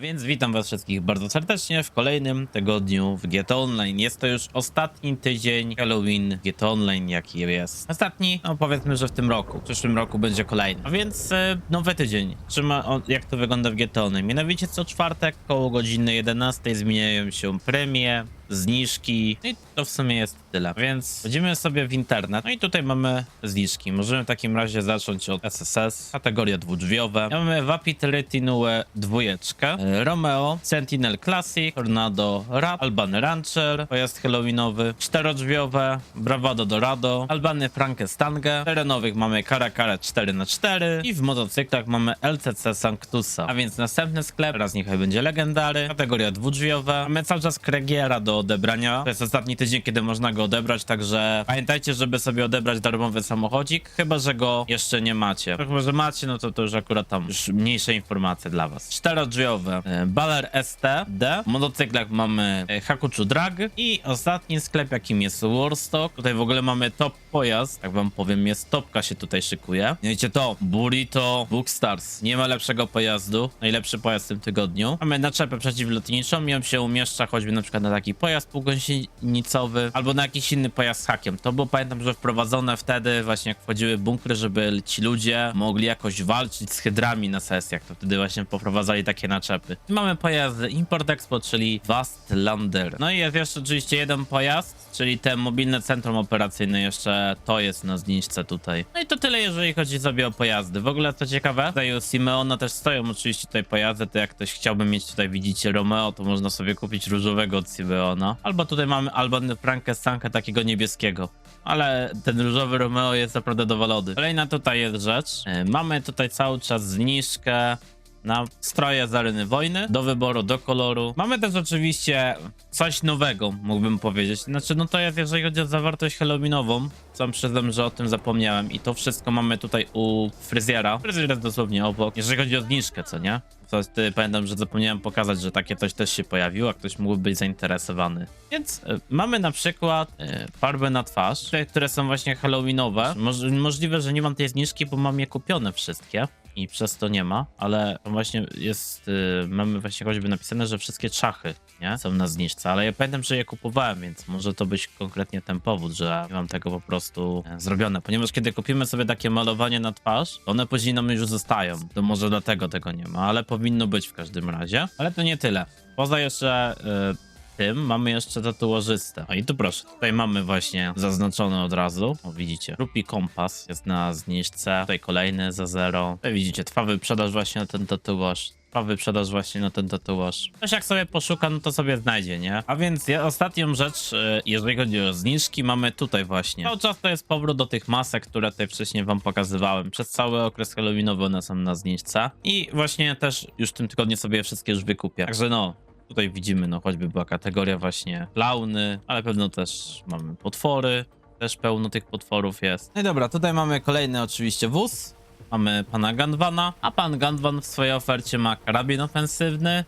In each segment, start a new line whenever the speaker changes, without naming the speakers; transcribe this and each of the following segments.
Więc witam was wszystkich bardzo serdecznie w kolejnym tygodniu w GT Online. Jest to już ostatni tydzień Halloween GT Online, jaki jest. Ostatni, no powiedzmy, że w tym roku. W przyszłym roku będzie kolejny. A więc e, nowy tydzień. Trzyma, o, jak to wygląda w GT Online. Mianowicie co czwartek koło godziny 11 zmieniają się premie, zniżki. No i to w sumie jest tyle. Więc wchodzimy sobie w internet. No i tutaj mamy zniżki. Możemy w takim razie zacząć od SSS, kategoria dwudrzwiowe. Mamy Vapid Retinue dwójeczkę, e, Romeo, Sentinel Classic, Tornado Rap, Albany Rancher, pojazd halloweenowy, czterodrzwiowe, Bravado Dorado, Albany Frankenstange, w terenowych mamy Caracara 4x4 i w motocyklach mamy LCC Sanctusa. A więc następny sklep, teraz niechaj będzie legendary, kategoria dwudrzwiowa. Mamy cały czas Kregiera do odebrania. To jest ostatni tydzień, kiedy można go odebrać, także pamiętajcie, żeby sobie odebrać darmowy samochodzik, chyba że go jeszcze nie macie. Chyba, że macie, no to to już akurat tam już mniejsze informacje dla was. Czterodrzwiowe e, Baler ST D. W motocyklach mamy e, Hakuchu Drag i ostatni sklep, jakim jest Warstock. Tutaj w ogóle mamy top pojazd, tak wam powiem, jest topka się tutaj szykuje. Wiecie to, Burrito Bookstars. Nie ma lepszego pojazdu, najlepszy pojazd w tym tygodniu. Mamy naczepę przeciwlotniczą on się umieszcza choćby na przykład na taki pojazd półgąsienicowy albo na jakiś inny pojazd z hakiem. To było pamiętam, że wprowadzone wtedy właśnie jak wchodziły bunkry, żeby ci ludzie mogli jakoś walczyć z hydrami na sesjach. To wtedy właśnie poprowadzali takie naczepy. Mamy pojazdy Import Expo, czyli Vastlander. No i jest jeszcze oczywiście jeden pojazd, czyli te mobilne centrum operacyjne jeszcze to jest na zniżce tutaj. No i to tyle, jeżeli chodzi sobie o pojazdy. W ogóle co ciekawe, tutaj u Simeona też stoją oczywiście tutaj pojazdy, to jak ktoś chciałby mieć tutaj, widzicie Romeo, to można sobie kupić różowego od Simeona. Albo tutaj mamy Albany Frankenstankę takiego niebieskiego. Ale ten różowy Romeo jest naprawdę dowalony. Kolejna tutaj jest rzecz. E, Mamy tutaj cały czas zniżkę na stroje z areny wojny, do wyboru, do koloru. Mamy też oczywiście coś nowego, mógłbym powiedzieć. Znaczy, no to jest, jeżeli chodzi o zawartość halloweenową, sam przyznam, że o tym zapomniałem i to wszystko mamy tutaj u fryzjera. Fryzjer jest dosłownie obok, jeżeli chodzi o zniżkę, co nie? To jest, y, pamiętam, że zapomniałem pokazać, że takie coś też się pojawiło, a ktoś mógłby być zainteresowany. Więc y, mamy na przykład y, farby na twarz, które są właśnie halloweenowe. Moż, możliwe, że nie mam tej zniżki, bo mam je kupione wszystkie i przez to nie ma, ale właśnie jest, y, mamy właśnie choćby napisane, że wszystkie czachy, nie, są na zniżce, ale ja pamiętam, że je kupowałem, więc może to być konkretnie ten powód, że nie mam tego po prostu e, zrobione, ponieważ kiedy kupimy sobie takie malowanie na twarz, one później nam już zostają, to może dlatego tego nie ma, ale powinno być w każdym razie, ale to nie tyle. Poza jeszcze y, tym mamy jeszcze tatuażystę. A i tu proszę, tutaj mamy właśnie zaznaczone od razu. O, widzicie, Rupi Kompas jest na zniżce. Tutaj kolejny za zero. Tutaj widzicie, trwa wyprzedaż właśnie na ten tatuaż. Trwa wyprzedaż właśnie na ten tatuaż. Ktoś jak sobie poszuka, no to sobie znajdzie, nie? A więc ja, ostatnią rzecz, y, jeżeli chodzi o zniżki, mamy tutaj właśnie. Cały czas to jest powrót do tych masek, które tutaj wcześniej wam pokazywałem. Przez cały okres halloweenowy one są na zniżce. I właśnie też już w tym tygodniu sobie wszystkie już wykupię. Także no, Tutaj widzimy, no choćby była kategoria właśnie klauny, ale pewno też mamy potwory, też pełno tych potworów jest. No i dobra, tutaj mamy kolejny oczywiście wóz, mamy pana Gandwana, a pan Gandwan w swojej ofercie ma karabin ofensywny,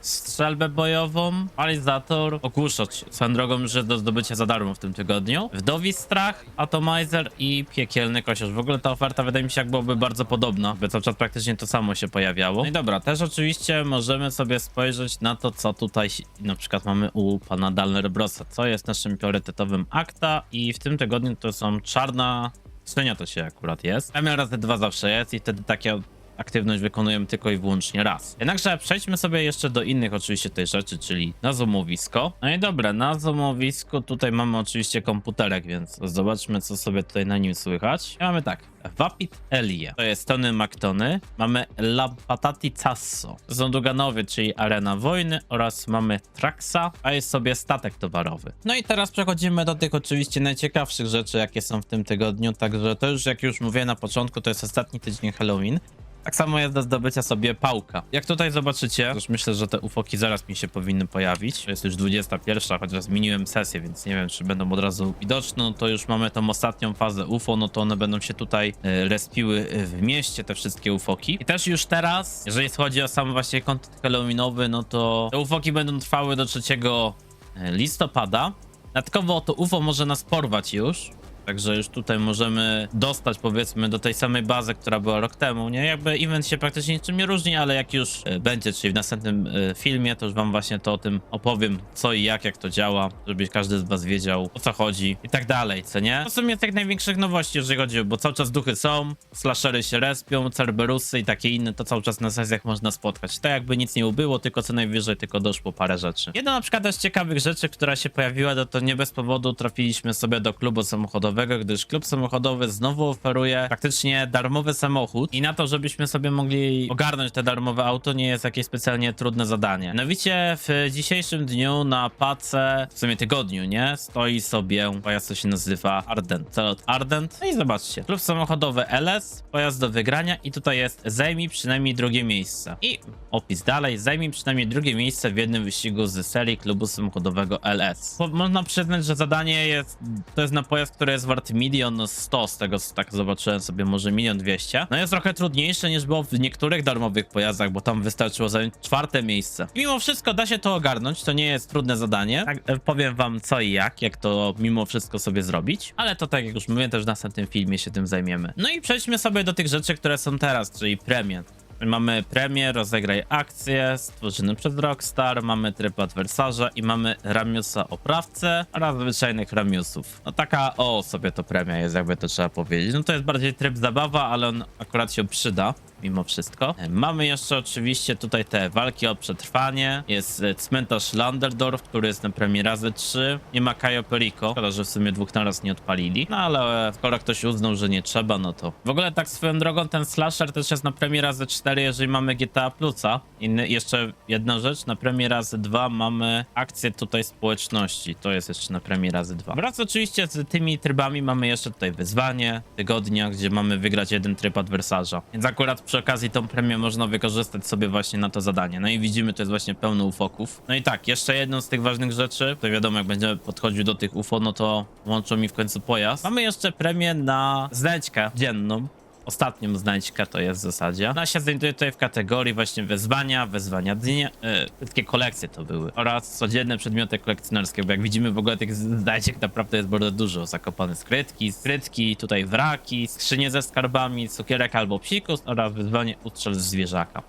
strzelbę bojową, palizator, ogłuszacz, swoją drogą, że do zdobycia za darmo w tym tygodniu, wdowi strach, atomizer i piekielny kosiarz. W ogóle ta oferta wydaje mi się jak byłaby bardzo podobna, by cały czas praktycznie to samo się pojawiało. No i dobra, też oczywiście możemy sobie spojrzeć na to, co tutaj na przykład mamy u pana Dalner Brosa, co jest naszym priorytetowym akta i w tym tygodniu to są czarna skrzynia to się akurat jest. Premia razy dwa zawsze jest i wtedy takie aktywność wykonujemy tylko i wyłącznie raz. Jednakże przejdźmy sobie jeszcze do innych oczywiście tej rzeczy, czyli na zoomowisko. No i dobra, na zoomowisku tutaj mamy oczywiście komputerek, więc zobaczmy co sobie tutaj na nim słychać. I mamy tak, Vapid Elie, to jest Tony McTony, mamy La Patati Casso, Duganowie, czyli Arena Wojny oraz mamy Traxa, a jest sobie statek towarowy. No i teraz przechodzimy do tych oczywiście najciekawszych rzeczy, jakie są w tym tygodniu, także to już jak już mówiłem na początku, to jest ostatni tydzień Halloween. Tak samo jest do zdobycia sobie pałka. Jak tutaj zobaczycie, już myślę, że te ufoki zaraz mi się powinny pojawić. Jest już 21, chociaż zmieniłem sesję, więc nie wiem, czy będą od razu widoczne. No to już mamy tą ostatnią fazę UFO, no to one będą się tutaj e, respiły e, w mieście, te wszystkie ufoki. I też już teraz, jeżeli chodzi o sam właśnie kontent halloweenowy, no to te ufoki będą trwały do 3 listopada. Dodatkowo to UFO może nas porwać już, Także już tutaj możemy dostać powiedzmy do tej samej bazy, która była rok temu, nie? Jakby event się praktycznie niczym nie różni, ale jak już e, będzie, czyli w następnym e, filmie, to już wam właśnie to o tym opowiem, co i jak, jak to działa, żeby każdy z was wiedział, o co chodzi i tak dalej, co nie? To są jest jak największych nowości, jeżeli chodzi, bo cały czas duchy są, slashery się respią, Cerberusy i takie inne, to cały czas na sesjach można spotkać. To jakby nic nie ubyło, tylko co najwyżej tylko doszło parę rzeczy. Jedna na przykład z ciekawych rzeczy, która się pojawiła, to, to nie bez powodu trafiliśmy sobie do klubu samochodowego, gdyż klub samochodowy znowu oferuje praktycznie darmowy samochód i na to, żebyśmy sobie mogli ogarnąć te darmowe auto, nie jest jakieś specjalnie trudne zadanie. Mianowicie w dzisiejszym dniu na pace, w sumie tygodniu, nie? Stoi sobie pojazd, co się nazywa Ardent. Celot Ardent. No i zobaczcie. Klub samochodowy LS, pojazd do wygrania i tutaj jest zajmij przynajmniej drugie miejsce. I opis dalej, zajmij przynajmniej drugie miejsce w jednym wyścigu z serii klubu samochodowego LS. Można przyznać, że zadanie jest, to jest na pojazd, który jest wart milion sto, z tego co tak zobaczyłem sobie, może milion dwieście. No jest trochę trudniejsze niż było w niektórych darmowych pojazdach, bo tam wystarczyło zająć czwarte miejsce. Mimo wszystko da się to ogarnąć, to nie jest trudne zadanie. Tak, e, powiem wam co i jak, jak to mimo wszystko sobie zrobić, ale to tak jak już mówiłem, też w następnym filmie się tym zajmiemy. No i przejdźmy sobie do tych rzeczy, które są teraz, czyli premie. Mamy premię, rozegraj akcję, stworzony przez Rockstar, mamy tryb adwersarza i mamy Ramiusa oprawcę oraz zwyczajnych Ramiusów. No taka, o sobie to premia jest, jakby to trzeba powiedzieć. No to jest bardziej tryb zabawa, ale on akurat się przyda. Mimo wszystko. E, Mamy jeszcze oczywiście tutaj te walki o przetrwanie. Jest e, cmentarz Landerdorf, który jest na premii razy 3. Nie ma Cayo Perico. Szkoda, że w sumie dwóch naraz nie odpalili. No ale skoro ktoś uznał, że nie trzeba, no to. W ogóle tak swoją drogą ten slasher też jest na premii razy 4, jeżeli mamy GTA Plusa. Inny, jeszcze jedna rzecz, na premii razy 2 mamy akcję tutaj społeczności. To jest jeszcze na premii razy 2. Wraz oczywiście z tymi trybami mamy jeszcze tutaj wyzwanie tygodnia, gdzie mamy wygrać jeden tryb adwersarza. Więc akurat przy okazji tą premię można wykorzystać sobie właśnie na to zadanie. No i widzimy, to jest właśnie pełno ufoków. No i tak, jeszcze jedną z tych ważnych rzeczy, to wiadomo, jak będziemy podchodził do tych UFO, no to łączą mi w końcu pojazd. Mamy jeszcze premię na znajdźkę dzienną. Ostatnią znajdźkę to jest w zasadzie. Ona się znajduje tutaj w kategorii właśnie wyzwania, wyzwania dnia, e, wszystkie kolekcje to były oraz codzienne przedmioty kolekcjonerskie, bo jak widzimy w ogóle tych znajdziek naprawdę jest bardzo dużo. Zakopane skrytki, skrytki, tutaj wraki, skrzynie ze skarbami, cukierek albo psikus oraz wyzwanie ustrzel zwierzaka.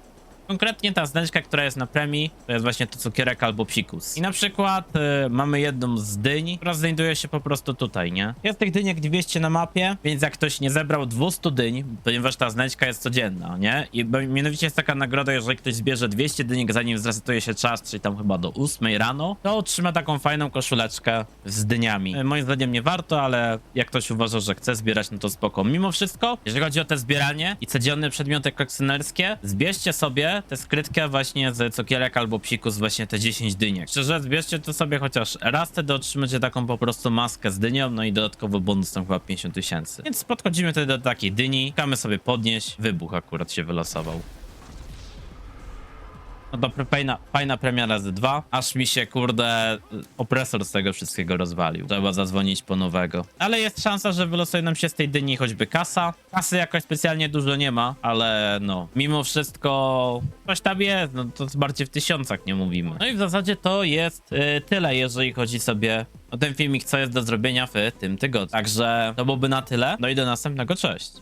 Konkretnie ta znajdźka, która jest na premii, to jest właśnie to cukierek albo psikus. I na przykład y, mamy jedną z dyń, która znajduje się po prostu tutaj, nie? Jest tych dyniek 200 na mapie, więc jak ktoś nie zebrał 200 dyń, ponieważ ta znajdźka jest codzienna, nie? I bo- mianowicie jest taka nagroda, jeżeli ktoś zbierze 200 dyniek, zanim zresetuje się czas, czyli tam chyba do 8 rano, to otrzyma taką fajną koszuleczkę z dyniami. Y, Moim zdaniem nie warto, ale jak ktoś uważa, że chce zbierać, no to spoko. Mimo wszystko, jeżeli chodzi o te zbieranie i codzienne przedmioty kolekcjonerskie, zbierzcie sobie tę skrytkę właśnie z cukierek albo psikus, właśnie te 10 dyniek. Szczerze, zbierzcie to sobie chociaż raz, wtedy otrzymacie taką po prostu maskę z dynią, no i dodatkowo bonus tam chyba 50 tysięcy. Więc podchodzimy wtedy do takiej dyni, kamy sobie podnieść, wybuch akurat się wylosował. No to fajna, fajna premia razy dwa. Aż mi się, kurde, opresor z tego wszystkiego rozwalił. Trzeba zadzwonić po nowego. Ale jest szansa, że wylosuje nam się z tej dyni choćby kasa. Kasy jakoś specjalnie dużo nie ma, ale no, mimo wszystko coś tam jest. No to bardziej w tysiącach nie mówimy. No i w zasadzie to jest y, tyle, jeżeli chodzi sobie o ten filmik, co jest do zrobienia w tym tygodniu. Także to byłoby na tyle. No i do następnego, cześć.